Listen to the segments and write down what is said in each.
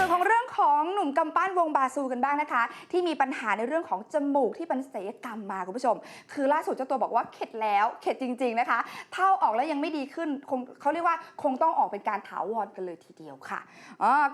ส่วนของ สองหนุ่มกำปั้นวงบาซูกันบ้างนะคะ ที่มีปัญหาในเรื่องของจมูกที่เป็นศัลยกรรมมาคุณผู้ชม คือล่าสุดเจ้าตัวบอกว่าเข็ดแล้วเข็ดจริง ๆนะคะ เท่าออกแล้วยังไม่ดีขึ้นคงเขาเรียกว่าคงต้องออกเป็นการถาวรกันเลยทีเดียวค่ะ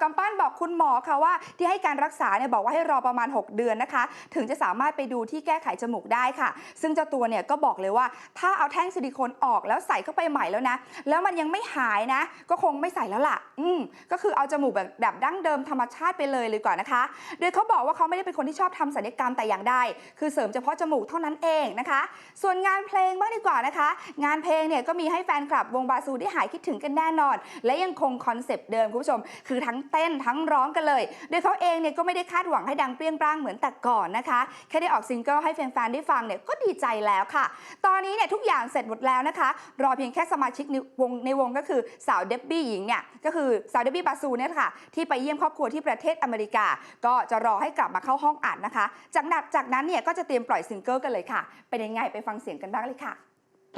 กำปั้นบอกคุณหมอค่ะว่า ที่ให้การรักษาเนี่ยบอกว่าให้รอประมาณ 6 เดือนนะคะ ถึงจะสามารถไปดูที่แก้ไขจมูกได้ค่ะ ซึ่งเจ้าตัวเนี่ยก็บอกเลยว่า ถ้าเอาแท่งซิลิโคนออกแล้วใส่เข้าไปใหม่แล้วนะ แล้วมันยังไม่หายนะ ก็คงไม่ใส่แล้วล่ะ อืมก็คือเอาจมูกแบบแบบดั้งเดิมธรรมชาติไปเลยเลยก่อนนะคะ โดยเขาบอกว่าเขาไม่ได้เป็นคนที่ชอบทำศัลยกรรมแต่อย่างใดคือเสริมเฉพาะจมูกเท่านั้นเองนะคะ ส่วนงานเพลงบ้างดีกว่านะคะ งานเพลงเนี่ยก็มีให้แฟนคลับวงบาซูได้หายคิดถึงกันแน่นอน และยังคงคอนเซปต์เดิมคุณผู้ชม คือทั้งเต้นทั้งร้องกันเลย โดยเขาเองเนี่ยก็ไม่ได้คาดหวังให้ดังเปรี้ยงปร้างเหมือนแต่ก่อนนะคะ แค่ได้ออกซิงเกิลให้แฟนๆได้ฟังเนี่ยก็ดีใจแล้วค่ะ ตอนนี้เนี่ยทุกอย่างเสร็จหมดแล้วนะคะ รอเพียงแค่สมาชิกในวงในวงก็คือสาวเดบบี้หญิงเนี่ยก็คือสาวเดบบี้บาซูเนี่ยค่ะที่ไปเยี่ยมครอบครัวที่ประเทศอเมริกา ก็จะรอให้กลับมาเข้าห้องอัดนะคะ จากนั้นจากนั้นเนี่ยก็จะเตรียมปล่อยซิงเกิลกันเลยค่ะ เป็นยังไงไปฟังเสียงกันบ้างเลยค่ะ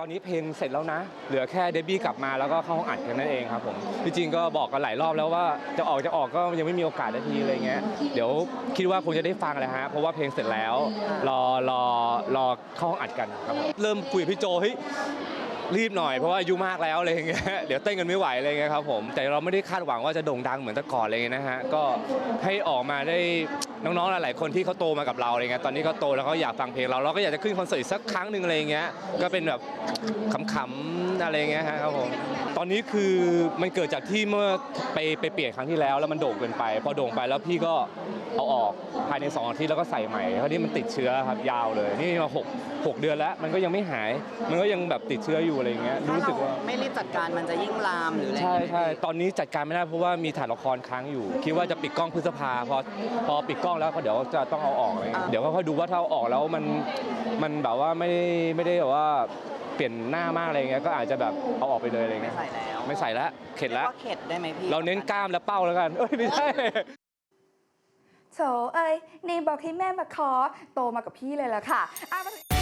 ตอนนี้เพลงเสร็จแล้วนะ เหลือแค่เดบบี้กลับมาแล้วก็เข้าห้องอัดกันนั่นเองครับผมที่จริงก็บอกกันหลายรอบแล้วว่าจะออกจะออกก็ยังไม่มีโอกาสนาทีอะไรเงี้ยเดี๋ยวคิดว่าคงจะได้ฟังแหละฮะเพราะว่าเพลงเสร็จแล้ว รอรอรอเข้าห้องอัดกันครับผมเริ่มคุยกับพี่โจเฮ้ย รีบหน่อยเพราะว่าอายุมากแล้วอะไรอย่างเงี้ยเดี๋ยวเต้นกันไม่ไหวอะไรเงี้ยครับผมแต่เราไม่ได้คาดหวังว่าจะโด่งดังเหมือนแต่ก่อนอะไรเงี้ยนะฮะก็ให้ออกมาได้น้องๆหลายๆคนที่เขาโตมากับเราอะไรเงี้ยตอนนี้เขาโตแล้วเขาอยากฟังเพลงเราเราก็อยากจะขึ้นคอนเสิร์ตอีกสักครั้งหนึ่งอะไรเงี้ยก็เป็นแบบขำๆอะไรเงี้ยฮะครับผมตอนนี้คือมันเกิดจากที่เมื่อไปไปเปลี่ยนครั้งที่แล้ว แล้วมันโด่งเกินไป พอโด่งไปแล้วพี่ก็เอาออกภายใน2อาทิตย์แล้วก็ใส่ใหม่เพราะนี่มันติดเชื้อครับยาวเลย นี่มาหกหกเดือนแล้ว มันก็ยังไม่หาย มันก็ยังแบบติดเชื้ออยู่อะไรเงี้ยถ้ารู้สึเรากว่าไม่รีบจัดการมันจะยิ่งลามหรืออะไรใช่อย่างเงี้ยใช่ตอนนี้จัดการไม่ได้เพราะว่ามีถ่ายละครค้างอยู่ คิดว่าจะปิดกล้องพฤษภาพอพอปิดกล้องแล้วก็เดี๋ยวจะต้องเอาออกอะไรเงี้ยเดี๋ยวก็ค่อยดูว่าถ้าเอาออกแล้วมันมันแบบว่าไม่ได้ไม่ได้แบบว่าเปลี่ยนหน้ามากอะไรเงี้ยก็อาจจะแบบเอาออกไปเลยอะไรไม่เงี้ยใส่แล้วไม่ใส่แล้วเข็ดแล้วรียกาเข็ดได้ไหมพี่ เราเน้นกล้ามและเป้าแล้วกันเอ้ยไม่ใช่โถเอ้ยนี่บอกให้แม่มาขอโตมากับพี่เลยล่ะค่ะอะมาถึง